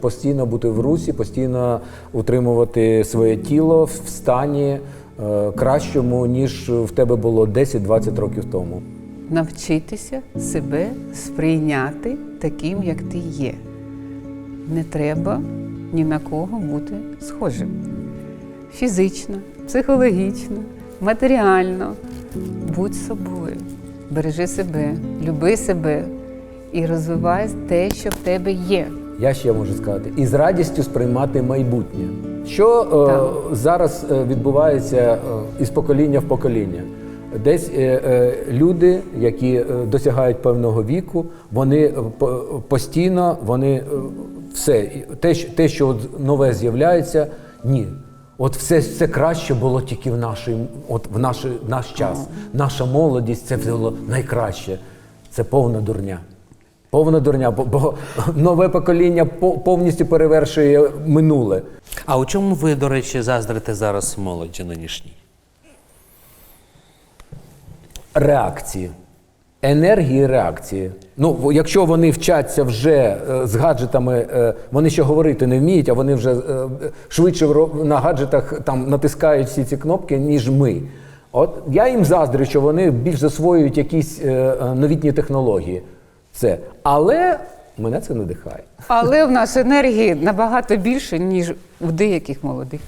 постійно бути в русі, постійно утримувати своє тіло в стані е, кращому, ніж в тебе було 10-20 років тому. Навчитися себе сприйняти таким, як ти є. Не треба ні на кого бути схожим. Фізично, психологічно, матеріально. Будь собою, бережи себе, люби себе і розвивай те, що в тебе є. Я ще можу сказати, і з радістю сприймати майбутнє. Що е, зараз е, відбувається е, із покоління в покоління? Десь е, е, люди, які е, досягають певного віку, вони постійно вони все те, що, те, що от нове з'являється, ні. От все, все краще було тільки в нашій, от в наш, наш час. Наша молодість це було найкраще. Це повна дурня. Повна дурня, бо, бо нове покоління повністю перевершує минуле. А у чому ви, до речі, заздрите зараз молоді нинішній? Реакції. Енергії реакції. Ну, якщо вони вчаться вже е, з гаджетами, е, вони ще говорити не вміють, а вони вже е, швидше на гаджетах там натискають всі ці кнопки, ніж ми. От я їм заздрю, що вони більш засвоюють якісь новітні технології. Це. Але мене це надихає. Але в нас енергії набагато більше, ніж у деяких молодих.